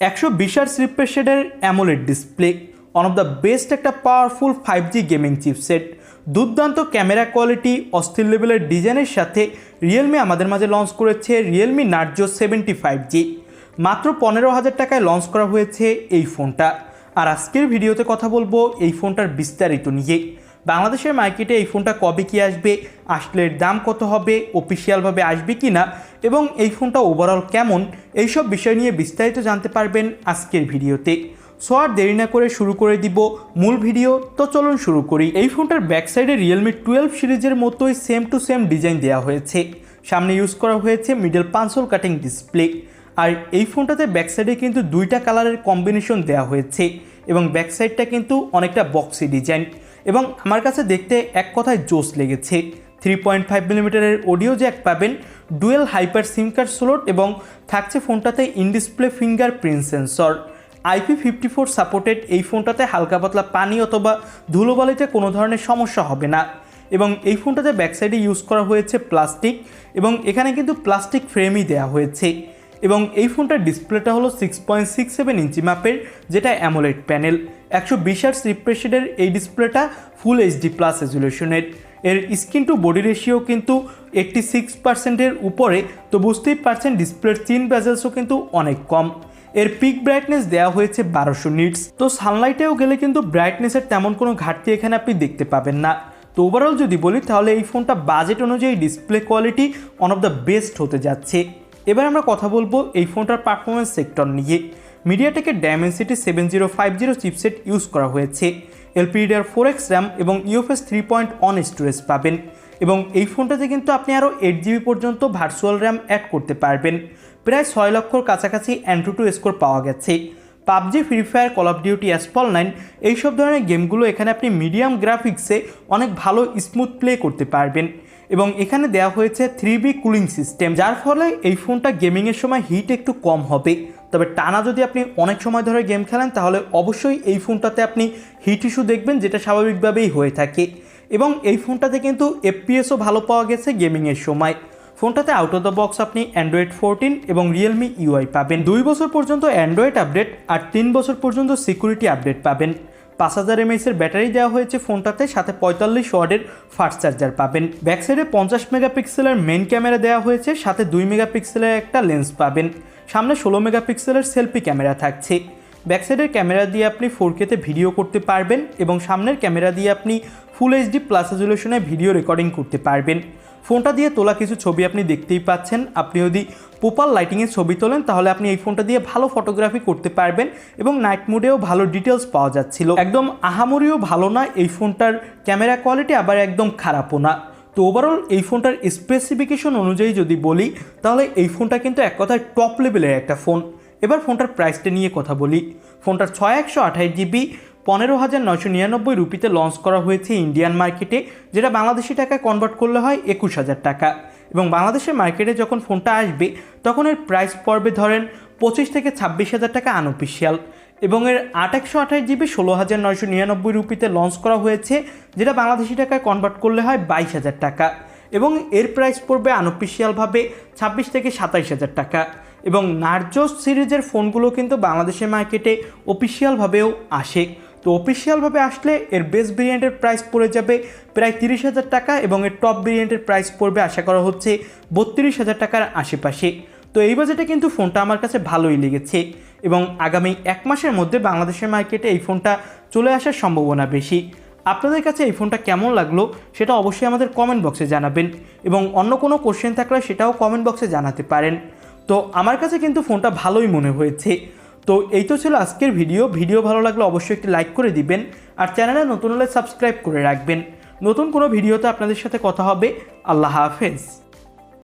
একশো বিশার refresh AMOLED display one of the best একটা powerful five G gaming chipset দুর্দান্ত camera quality অস্থির লেভেলের ডিজাইনের সাথে রিয়েলমি আমাদের মাঝে লঞ্চ করেছে Realme Narzo seventy five G মাত্র পনেরো হাজার টাকায় লঞ্চ করা হয়েছে এই ফোনটা। আর আজকের ভিডিওতে কথা বলব এই ফোনটার বিস্তারিত নিয়ে। বাংলাদেশের মার্কেটে এই ফোনটা কবে কি আসবে, আসলে দাম কত হবে অফিসিয়ালভাবে আসবে কি না এবং এই ফোনটা ওভারঅল কেমন, এইসব বিষয় নিয়ে বিস্তারিত জানতে পারবেন আজকের ভিডিওতে। সো আর দেরি না করে শুরু করে দিব মূল ভিডিও। তো চলুন শুরু করি। এই ফোনটার ব্যাক সাইডে রিয়েলমি টুয়েলভ সিরিজের মতোই সেম টু সেম ডিজাইন দেওয়া হয়েছে। সামনে ইউজ করা হয়েছে middle punch hole cutting display আর এই ফোনটাতে ব্যাক সাইডে কিন্তু দুইটা কালারের কম্বিনেশন দেওয়া হয়েছে এবং ব্যাক সাইডটা কিন্তু অনেকটা বক্সি ডিজাইন এবং আমার কাছে দেখতে এক কথায় জোস লেগেছে। থ্রি পয়েন্ট ফাইভ মিলিমিটারের অডিও জ্যাক পাবেন dual hyper SIM card slot এবং থাকছে ফোনটাতে in display fingerprint sensor IP fifty four supported এই ফোনটাতে হালকা পাতলা পানি অথবা ধুলোবালিতে কোনো ধরনের সমস্যা হবে না। এবং এই ফোনটাতে ব্যাক সাইডে ইউজ করা হয়েছে প্লাস্টিক এবং এখানে কিন্তু প্লাস্টিক ফ্রেমই দেওয়া হয়েছে। এবং এই ফোনটার ডিসপ্লেটা হলো six point six seven inch মাপের, যেটা অ্যামোলেড প্যানেল একশো বিশ আর্স রিফ্রেশেডের এই ডিসপ্লেটা ফুল এইচডি প্লাস রেজুলেশনের এর স্ক্রিন টু বডি রেশিও কিন্তু এইট্টি সিক্স পার্সেন্টের উপরে, তো বুঝতেই পারছেন ডিসপ্লের চিন ব্যাজেলসও কিন্তু অনেক কম। এর পিক ব্রাইটনেস দেওয়া হয়েছে বারোশো নিটস তো সানলাইটেও গেলে কিন্তু ব্রাইটনেসের তেমন কোনো ঘাটতি এখানে আপনি দেখতে পাবেন না। তো ওভারঅল যদি বলি, তাহলে এই ফোনটা বাজেট অনুযায়ী display quality one of the best হতে যাচ্ছে। এবার আমরা কথা বলব এই ফোনটার পারফরমেন্স সেক্টর নিয়ে। মিডিয়াটেকের Dimensity seven zero five zero chipset use করা হয়েছে। এলপিডিআর ফোর এক্স র্যাম এবং UFS three point one storage পাবেন। এবং এই ফোনটাতে কিন্তু আপনি আরও এইট জিবি পর্যন্ত ভার্চুয়াল র্যাম অ্যাড করতে পারবেন। প্রায় ছয় লক্ষর কাছাকাছি অ্যান্ড্রু টু স্কোর পাওয়া গেছে। PUBG free fire call of duty Asphalt nine এইসব ধরনের গেমগুলো এখানে আপনি মিডিয়াম গ্রাফিক্সে অনেক ভালো স্মুথ প্লে করতে পারবেন। এবং এখানে দেওয়া হয়েছে থ্রি বি কুলিং সিস্টেম যার ফলে এই ফোনটা গেমিংয়ের সময় হিট একটু কম হবে। তবে টানা যদি আপনি অনেক সময় ধরে গেম খেলেন, তাহলে অবশ্যই এই ফোনটাতে আপনি হিট ইস্যু দেখবেন, যেটা স্বাভাবিকভাবেই হয়ে থাকে। এবং এই ফোনটাতে কিন্তু এফপিএসও ভালো পাওয়া গেছে গেমিংয়ের সময়। ফোনটাতে আউট অফ দ্য বক্স আপনি অ্যান্ড্রয়েড ফোরটিন এবং রিয়েলমি ইউআই পাবেন। দুই বছর পর্যন্ত অ্যান্ড্রয়েড আপডেট আর তিন বছর পর্যন্ত সিকিউরিটি আপডেট পাবেন। পাঁচ হাজার এমএসের ব্যাটারি দেওয়া হয়েছে ফোনটাতে, সাথে পঁয়তাল্লিশ ওয়ার্ডের ফাস্ট চার্জার পাবেন। ব্যাক সাইডে পঞ্চাশ মেগাপিক্সেলের মেন ক্যামেরা দেওয়া হয়েছে, সাথে দুই মেগাপিক্সেলের একটা লেন্স পাবেন। সামনে ষোলো মেগাপিক্সেলের সেলফি ক্যামেরা থাকছে। ব্যাক সাইডের ক্যামেরা দিয়ে আপনি ফোর কেতে ভিডিও করতে পারবেন এবং সামনের ক্যামেরা দিয়ে আপনি ফুল এইচডি প্লাস রেজুলেশনে ভিডিও রেকর্ডিং করতে পারবেন। ফোনটা দিয়ে তোলা কিছু ছবি আপনি দেখতেই পাচ্ছেন। আপনি যদি পোপার লাইটিংয়ের ছবি তোলেন, তাহলে আপনি এই ফোনটা দিয়ে ভালো ফটোগ্রাফি করতে পারবেন এবং নাইট মোডেও ভালো ডিটেলস পাওয়া যাচ্ছিল। একদম আহামরিও ভালো না, এই ফোনটার ক্যামেরা কোয়ালিটি আবার একদম খারাপও না। তো ওভারঅল এই ফোনটার স্পেসিফিকেশন অনুযায়ী যদি বলি, তাহলে এই ফোনটা কিন্তু এক কথায় টপ লেভেলের একটা ফোন এবার ফোনটার প্রাইসটা নিয়ে কথা বলি। ফোনটার ছয় একশো আঠাশ জিবি পনেরো হাজার নয়শো নিরানব্বই রুপিতে লঞ্চ করা হয়েছে ইন্ডিয়ান মার্কেটে, যেটা বাংলাদেশি টাকায় কনভার্ট করলে হয় একুশ হাজার টাকা। এবং বাংলাদেশের মার্কেটে যখন ফোনটা আসবে, তখন এর প্রাইস পড়বে ধরেন পঁচিশ থেকে ছাব্বিশ হাজার টাকা আনঅফিসিয়াল এবং এর আট একশো আঠাশ জিবি ষোলো হাজার নয়শো নিরানব্বই রুপিতে লঞ্চ করা হয়েছে, যেটা বাংলাদেশি টাকায় কনভার্ট করলে হয় বাইশ হাজার টাকা। এবং এর প্রাইস পড়বে আনঅফিসিয়ালভাবে ছাব্বিশ থেকে সাতাইশ হাজার টাকা। এবং নার্জোস সিরিজের ফোনগুলো কিন্তু বাংলাদেশের মার্কেটে অফিসিয়ালভাবেও আসে। তো অফিসিয়ালভাবে আসলে এর বেস্ট ভেরিয়েন্টের প্রাইস পড়ে যাবে প্রায় তিরিশ হাজার টাকা এবং এর টপ ভেরিয়েন্টের প্রাইস পড়বে আশা করা হচ্ছে বত্রিশ হাজার টাকার আশেপাশে। তো এই বাজেটে কিন্তু ফোনটা আমার কাছে ভালোই লেগেছে এবং আগামী এক মাসের মধ্যে বাংলাদেশের মার্কেটে এই ফোনটা চলে আসার সম্ভাবনা বেশি। আপনাদের কাছে এই ফোনটা কেমন লাগল সেটা অবশ্যই আমাদের কমেন্ট বক্সে জানাবেন এবং অন্য কোনো কোশ্চেন থাকলে সেটাও কমেন্ট বক্সে জানাতে পারেন। তো আমার কাছে কিন্তু ফোনটা ভালোই মনে হয়েছে। তো এই তো ছিল আজকের ভিডিও। ভিডিও ভালো লাগলে অবশ্যই একটি লাইক করে দিবেন আর চ্যানেলে নতুন হলে সাবস্ক্রাইব করে রাখবেন। নতুন কোনো ভিডিওতে আপনাদের সাথে কথা হবে। আল্লাহ হাফেজ।